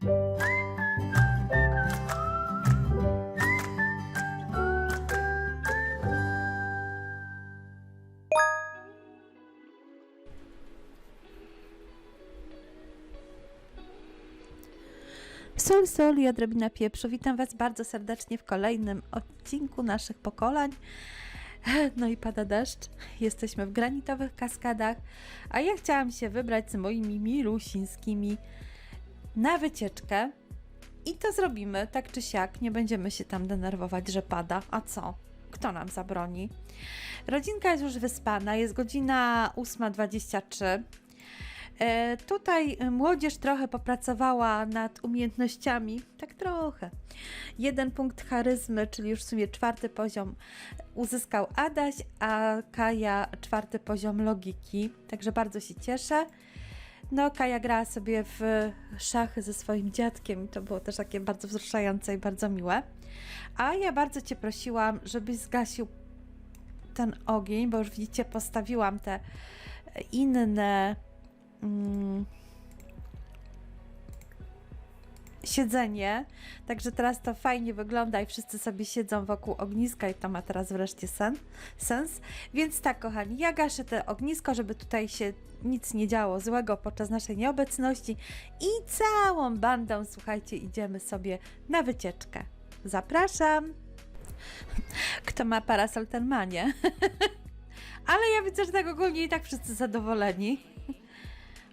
Sol, sol i odrobina pieprzu. Witam Was bardzo serdecznie w kolejnym odcinku naszych pokolań. No i pada deszcz. Jesteśmy w granitowych kaskadach, a ja chciałam się wybrać z moimi milusińskimi na wycieczkę. I to zrobimy tak czy siak. Nie będziemy się tam denerwować, że pada. A co? Kto nam zabroni? Rodzinka jest już wyspana. Jest godzina 8.23. E, Tutaj e, młodzież trochę popracowała nad umiejętnościami, tak trochę. Jeden punkt charyzmy, czyli już w sumie czwarty poziom, uzyskał Adaś, a Kaja czwarty poziom logiki, także bardzo się cieszę. No, Kaja grała sobie w szachy ze swoim dziadkiem i to było też takie bardzo wzruszające i bardzo miłe. A ja bardzo Cię prosiłam, żebyś zgasił ten ogień, bo już widzicie, postawiłam te inne mm, siedzenie. Także teraz to fajnie wygląda i wszyscy sobie siedzą wokół ogniska i to ma teraz wreszcie sen, sens. Więc tak, kochani, ja gaszę te ognisko, żeby tutaj się nic nie działo złego podczas naszej nieobecności i całą bandą, słuchajcie, idziemy sobie na wycieczkę. Zapraszam! Kto ma parasol, ten ma, nie? Ale ja widzę, że tak ogólnie i tak wszyscy zadowoleni.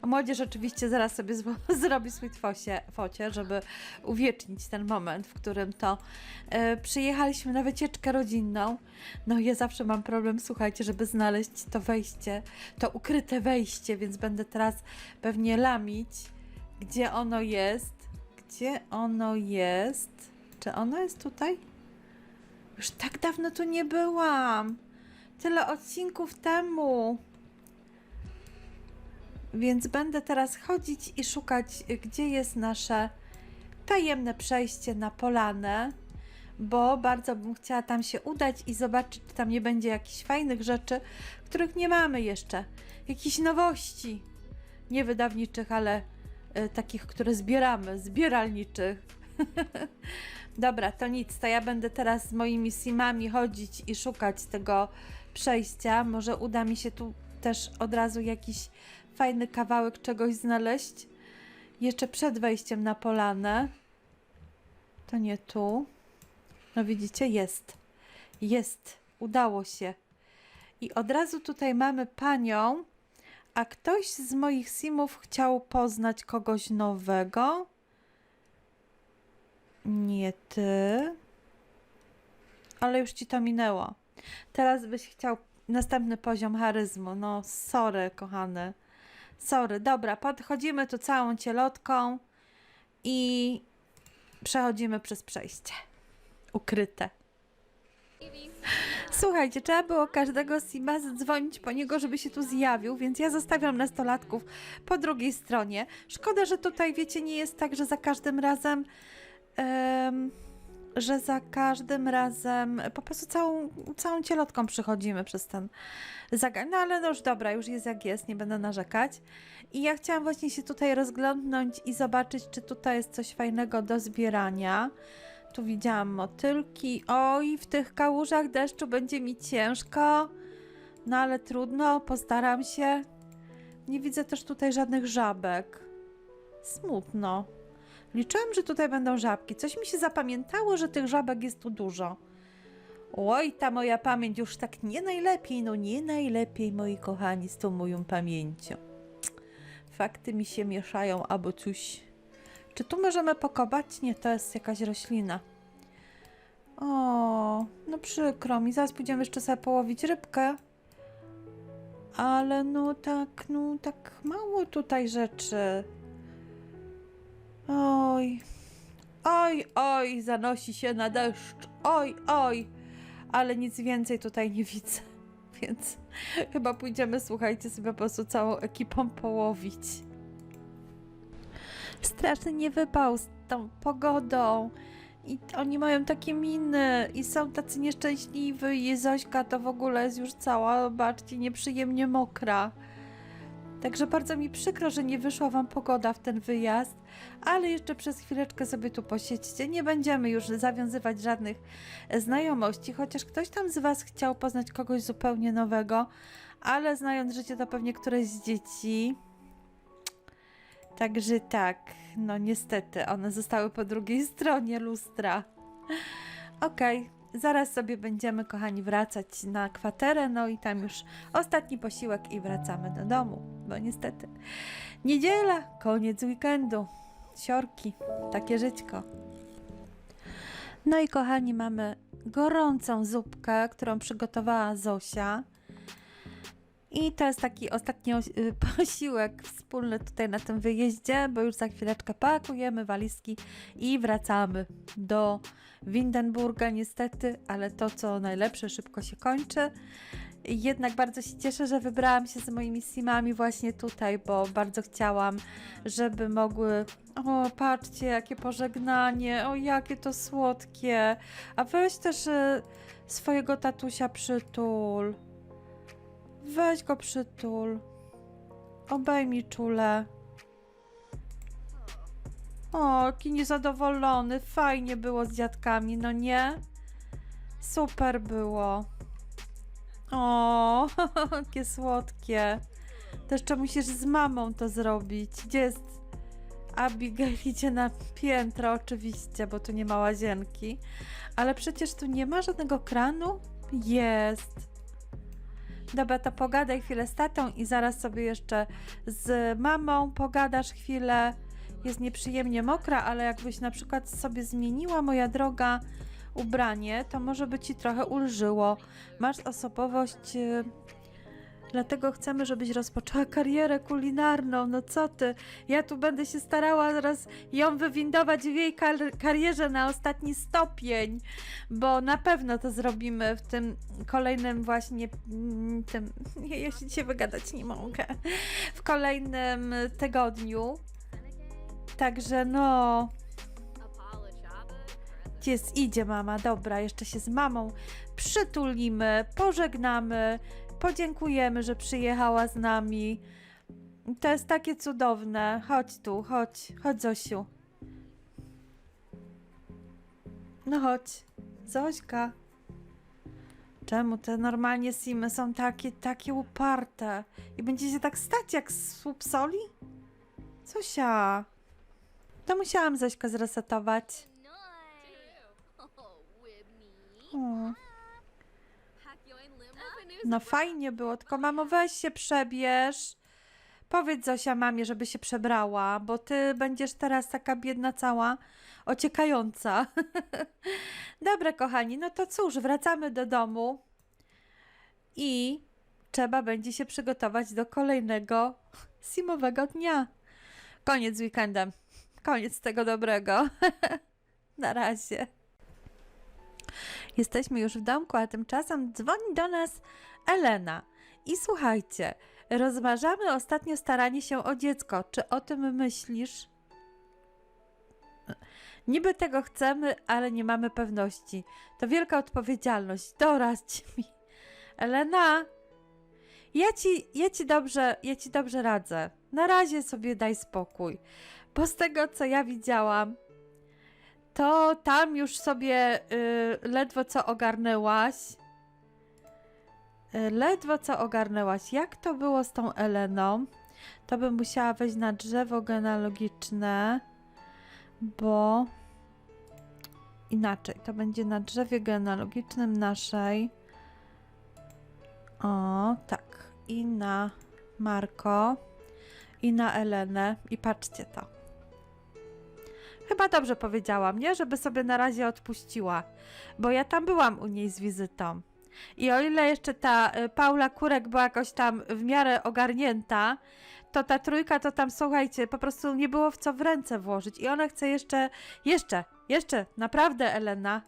Młodzież oczywiście zaraz sobie zrobi swój fosie, focie, żeby uwiecznić ten moment, w którym to e, przyjechaliśmy na wycieczkę rodzinną. No ja zawsze mam problem, słuchajcie, żeby znaleźć to wejście, to ukryte wejście, więc będę teraz pewnie lamić, gdzie ono jest. Gdzie ono jest? Czy ono jest tutaj? Już tak dawno tu nie byłam. Tyle odcinków temu. Więc będę teraz chodzić i szukać, gdzie jest nasze tajemne przejście na polanę, bo bardzo bym chciała tam się udać i zobaczyć, czy tam nie będzie jakichś fajnych rzeczy, których nie mamy jeszcze. Jakichś nowości. Nie wydawniczych, ale y, takich, które zbieramy, zbieralniczych. Dobra, to nic, to ja będę teraz z moimi simami chodzić i szukać tego przejścia. Może uda mi się tu też od razu jakiś fajny kawałek czegoś znaleźć. Jeszcze przed wejściem na polanę. To nie tu. No widzicie, jest. Jest. Udało się. I od razu tutaj mamy panią, a ktoś z moich simów chciał poznać kogoś nowego. Nie ty. Ale już ci to minęło. Teraz byś chciał następny poziom charyzmu. No, sorry, kochany. Sorry. Dobra, podchodzimy tu całą cielotką i przechodzimy przez przejście. Ukryte. Słuchajcie, trzeba było każdego Sima zadzwonić po niego, żeby się tu zjawił, więc ja zostawiam nastolatków po drugiej stronie. Szkoda, że tutaj, wiecie, nie jest tak, że za każdym razem em, że za każdym razem po prostu całą, całą cielotką przychodzimy przez ten zagan. No ale no już dobra, już jest jak jest, nie będę narzekać. I ja chciałam właśnie się tutaj rozglądnąć i zobaczyć, czy tutaj jest coś fajnego do zbierania. Tu widziałam motylki. Oj, w tych kałużach deszczu będzie mi ciężko. No ale trudno, postaram się. Nie widzę też tutaj żadnych żabek. Smutno. Liczyłam, że tutaj będą żabki. Coś mi się zapamiętało, że tych żabek jest tu dużo. Oj, ta moja pamięć już tak nie najlepiej, no nie najlepiej, moi kochani, z tą moją pamięcią. Fakty mi się mieszają, albo coś. Czy tu możemy pokopać? Nie, to jest jakaś roślina. O, no przykro mi. Zaraz pójdziemy jeszcze sobie połowić rybkę. Ale no tak, no tak mało tutaj rzeczy. Oj, oj, oj, zanosi się na deszcz. Oj, oj, ale nic więcej tutaj nie widzę. Więc chyba pójdziemy, słuchajcie, sobie po prostu całą ekipą połowić. Straszny niewypał z tą pogodą. I oni mają takie miny i są tacy nieszczęśliwi. I Zośka to w ogóle jest już cała, zobaczcie, nieprzyjemnie mokra. Także bardzo mi przykro, że nie wyszła Wam pogoda w ten wyjazd, ale jeszcze przez chwileczkę sobie tu posiedźcie. Nie będziemy już zawiązywać żadnych e, znajomości, chociaż ktoś tam z Was chciał poznać kogoś zupełnie nowego, ale znając życie, to pewnie któreś z dzieci. Także tak, no niestety, one zostały po drugiej stronie lustra. Okej, zaraz sobie będziemy, kochani, wracać na kwaterę, no i tam już ostatni posiłek i wracamy do domu, bo niestety niedziela, koniec weekendu, siorki, takie żyćko. No i kochani, mamy gorącą zupkę, którą przygotowała Zosia. I to jest taki ostatni y, posiłek wspólny tutaj na tym wyjeździe, bo już za chwileczkę pakujemy walizki i wracamy do Windenburga niestety, ale to co najlepsze szybko się kończy. Jednak bardzo się cieszę, że wybrałam się z moimi simami właśnie tutaj, bo bardzo chciałam, żeby mogły. O, patrzcie, jakie pożegnanie, o, jakie to słodkie. A weź też e, swojego tatusia przytul. Weź go przytul. Obejmij czule. O, jaki niezadowolony. Fajnie było z dziadkami, no nie? Super było. O, jakie słodkie. To jeszcze musisz z mamą to zrobić. Gdzie jest Abigail? Idzie na piętro oczywiście, bo tu nie ma łazienki. Ale przecież tu nie ma żadnego kranu? Jest. Dobra, to pogadaj chwilę z tatą i zaraz sobie jeszcze z mamą pogadasz chwilę. Jest nieprzyjemnie mokra, ale jakbyś na przykład sobie zmieniła, moja droga, ubranie, to może by ci trochę ulżyło. Masz osobowość, y, dlatego chcemy, żebyś rozpoczęła karierę kulinarną. No co ty? Ja tu będę się starała zaraz ją wywindować w jej kar- karierze na ostatni stopień, bo na pewno to zrobimy w tym kolejnym właśnie mm, tym. Ja się dzisiaj wygadać nie mogę. W kolejnym tygodniu. Także no. Jest, idzie mama, dobra, jeszcze się z mamą przytulimy, pożegnamy, podziękujemy, że przyjechała z nami. To jest takie cudowne. Chodź tu, chodź, chodź Zosiu. No chodź, Zośka. Czemu te normalnie simy są takie, takie uparte? I będzie się tak stać jak słup soli? Zosia. To musiałam Zośkę zresetować. O. No fajnie było, tylko mamo weź się przebierz. Powiedz Zosia mamie, żeby się przebrała, bo ty będziesz teraz taka biedna cała, ociekająca. Dobra, kochani, no to cóż, wracamy do domu i trzeba będzie się przygotować do kolejnego simowego dnia. Koniec weekendem. Koniec tego dobrego. Na razie. Jesteśmy już w domku, a tymczasem dzwoni do nas Elena. I słuchajcie, rozważamy ostatnio staranie się o dziecko. Czy o tym myślisz? Niby tego chcemy, ale nie mamy pewności. To wielka odpowiedzialność. Doradź mi. Elena, ja ci, ja ci dobrze, ja ci dobrze radzę. Na razie sobie daj spokój. Bo z tego, co ja widziałam, to tam już sobie y, ledwo co ogarnęłaś. Y, ledwo co ogarnęłaś. Jak to było z tą Eleną? To bym musiała wejść na drzewo genealogiczne, bo inaczej. To będzie na drzewie genealogicznym naszej. O, tak. I na Marko, i na Elenę. I patrzcie to. Chyba dobrze powiedziałam, nie? Żeby sobie na razie odpuściła, bo ja tam byłam u niej z wizytą. I o ile jeszcze ta y, Paula Kurek była jakoś tam w miarę ogarnięta, to ta trójka to tam, słuchajcie, po prostu nie było w co w ręce włożyć. I ona chce jeszcze, jeszcze, jeszcze, naprawdę, Elena.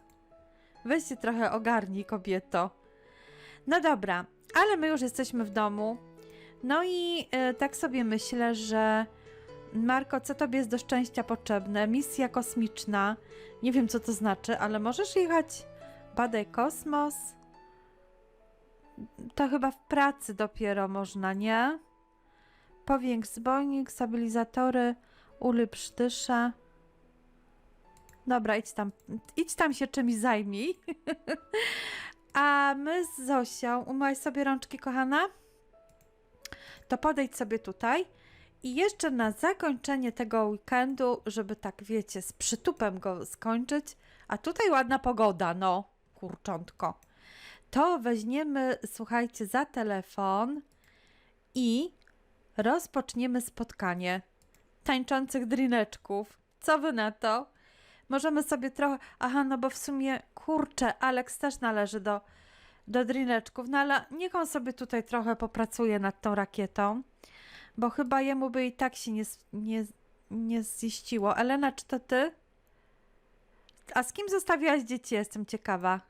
Weź się trochę ogarnij, kobieto. No dobra, ale my już jesteśmy w domu. No i y, tak sobie myślę, że Marko, co tobie jest do szczęścia potrzebne? Misja kosmiczna. Nie wiem, co to znaczy, ale możesz jechać. Badaj kosmos. To chyba w pracy dopiero można, nie? Powiększ zbojnik, stabilizatory, ulepsz dyszę. Dobra, idź tam, idź tam się czymś zajmij. A my z Zosią, umyłaś sobie rączki, kochana? To podejdź sobie tutaj. I jeszcze na zakończenie tego weekendu, żeby tak wiecie, z przytupem go skończyć, a tutaj ładna pogoda, no, kurczątko. To weźmiemy, słuchajcie, za telefon i rozpoczniemy spotkanie tańczących drineczków. Co wy na to? Możemy sobie trochę. Aha, no bo w sumie kurczę, Alex też należy do, do drineczków, no ale niech on sobie tutaj trochę popracuje nad tą rakietą, bo chyba jemu by i tak się nie, nie, nie ziściło. Elena, czy to ty? A z kim zostawiłaś dzieci? Jestem ciekawa.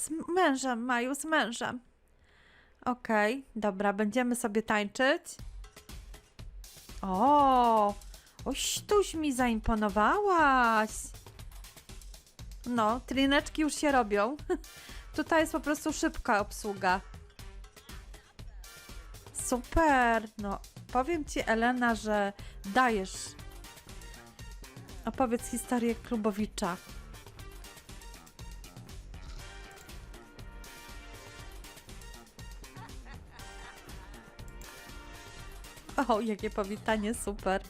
Z mężem, Maju, z mężem. Okej, dobra, będziemy sobie tańczyć. O, oś tuś mi zaimponowałaś. No, trineczki już się robią. Tutaj jest po prostu szybka obsługa. Super. No, powiem ci, Elena, że dajesz. Opowiedz historię Klubowicza. O, jakie powitanie, super.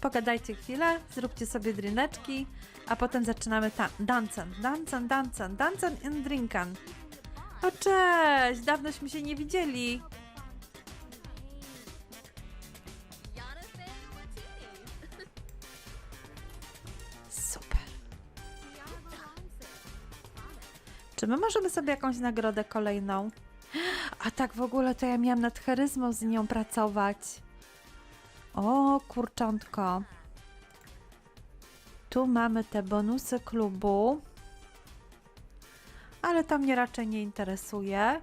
Pogadajcie chwilę, zróbcie sobie drineczki, a potem zaczynamy ta dancen, dancen, dancen, dancen and drinkan. O cześć, dawnośmy się nie widzieli. Super. Czy my możemy sobie jakąś nagrodę kolejną? A tak w ogóle to ja miałam nad charyzmą z nią pracować. O, kurczątko. Tu mamy te bonusy klubu. Ale to mnie raczej nie interesuje.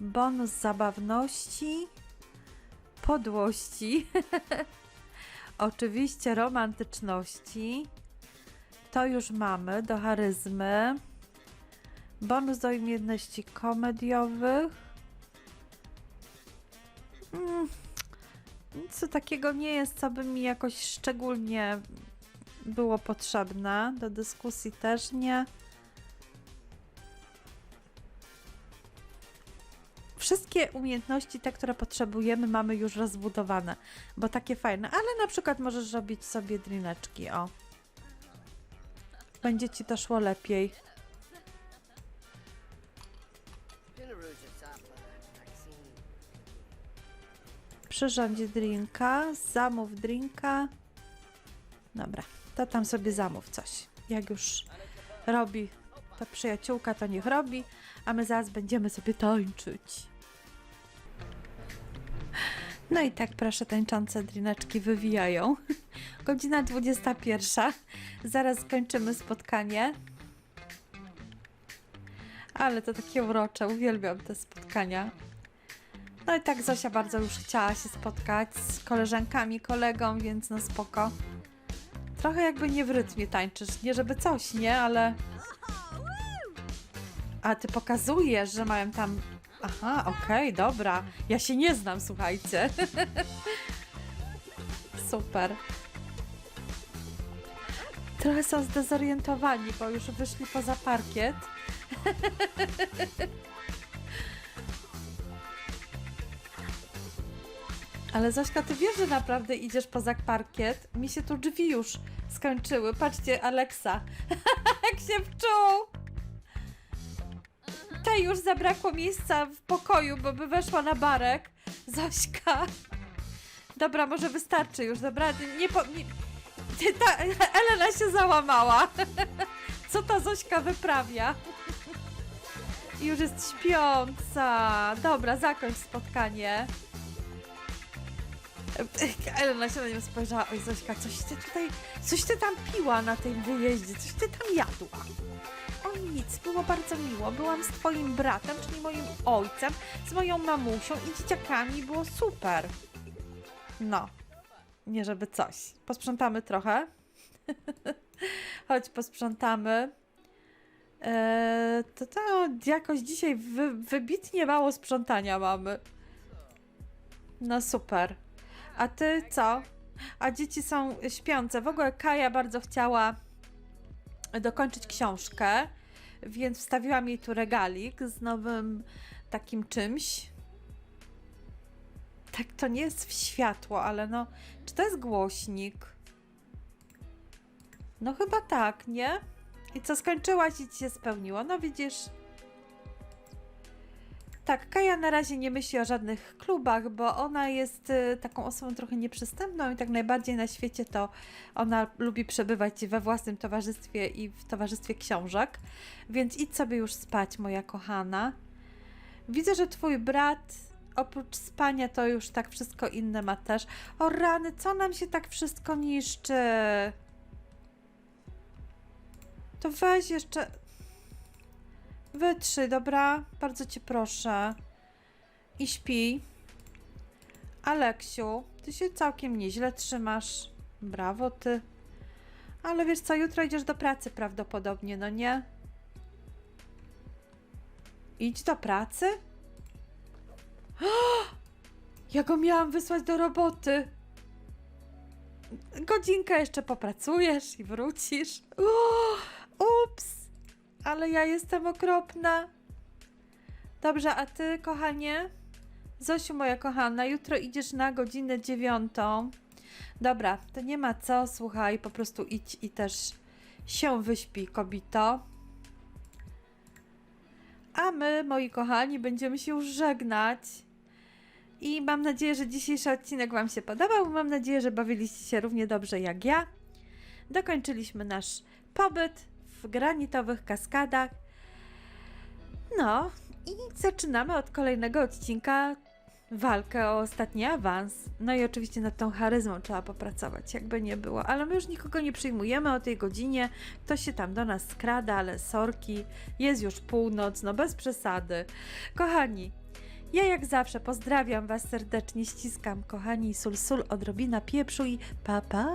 Bonus zabawności. Podłości. Oczywiście romantyczności. To już mamy do charyzmy. Bonus do umiejętności komediowych. Mm, nic takiego nie jest, co by mi jakoś szczególnie było potrzebne. Do dyskusji też nie. Wszystkie umiejętności, te, które potrzebujemy, mamy już rozbudowane, bo takie fajne. Ale na przykład możesz robić sobie drineczki, o. Będzie ci to szło lepiej. Przyrządź drinka, zamów drinka. Dobra, to tam sobie zamów coś. Jak już robi ta przyjaciółka, to niech robi, a my zaraz będziemy sobie tańczyć. No i tak, proszę, tańczące drineczki wywijają. Godzina 21. Zaraz skończymy spotkanie. Ale to takie urocze, uwielbiam te spotkania. No i tak Zosia bardzo już chciała się spotkać z koleżankami, kolegą, więc no spoko. Trochę jakby nie w rytmie tańczysz, nie żeby coś, nie, ale... A ty pokazujesz, że mają tam... Aha, okej, dobra. Ja się nie znam, słuchajcie. Super. Trochę są zdezorientowani, bo już wyszli poza parkiet. Ale Zośka, ty wiesz, że naprawdę idziesz poza parkiet? Mi się tu drzwi już skończyły. Patrzcie, Aleksa, jak się wczuł! Tej już zabrakło miejsca w pokoju, bo by weszła na barek. Zośka. Dobra, może wystarczy już, dobra? Nie po... Nie... Ta, Elena się załamała. Co ta Zośka wyprawia? Już jest śpiąca. Dobra, zakończ spotkanie. Elena się na nią spojrzała. Oj, Zośka, coś ty tutaj, coś ty tam piła na tym wyjeździe, coś ty tam jadła. O nic, było bardzo miło. Byłam z twoim bratem, czyli moim ojcem, z moją mamusią i dzieciakami. Było super. No, nie żeby coś. Posprzątamy trochę. Chodź, posprzątamy. Eee, to, to jakoś dzisiaj wy, wybitnie mało sprzątania mamy. No super. A ty co? A dzieci są śpiące. W ogóle Kaja bardzo chciała dokończyć książkę, więc wstawiłam jej tu regalik z nowym takim czymś. Tak, to nie jest w światło, ale no. Czy to jest głośnik? No chyba tak, nie? I co skończyłaś i ci się spełniło? No widzisz. Tak, Kaja na razie nie myśli o żadnych klubach, bo ona jest y, taką osobą trochę nieprzystępną i tak najbardziej na świecie to ona lubi przebywać we własnym towarzystwie i w towarzystwie książek. Więc idź sobie już spać, moja kochana. Widzę, że twój brat oprócz spania to już tak wszystko inne ma też. O rany, co nam się tak wszystko niszczy? To weź jeszcze. Wytrzyj, dobra? Bardzo cię proszę. I śpi. Aleksiu, ty się całkiem nieźle trzymasz. Brawo ty. Ale wiesz co, jutro idziesz do pracy prawdopodobnie, no nie? Idź do pracy? Ja go miałam wysłać do roboty. Godzinkę jeszcze popracujesz i wrócisz. Ups! Ale ja jestem okropna. Dobrze, a ty, kochanie? Zosiu, moja kochana, jutro idziesz na godzinę dziewiątą. Dobra, to nie ma co, słuchaj, po prostu idź i też się wyśpi, kobito. A my, moi kochani, będziemy się już żegnać. I mam nadzieję, że dzisiejszy odcinek Wam się podobał. Mam nadzieję, że bawiliście się równie dobrze jak ja. Dokończyliśmy nasz pobyt w granitowych kaskadach. No i zaczynamy od kolejnego odcinka walkę o ostatni awans. No i oczywiście nad tą charyzmą trzeba popracować, jakby nie było. Ale my już nikogo nie przyjmujemy o tej godzinie. Ktoś się tam do nas skrada, ale sorki. Jest już północ, no bez przesady. Kochani, ja jak zawsze pozdrawiam Was serdecznie, ściskam, kochani, sul sul, odrobina pieprzu i pa pa!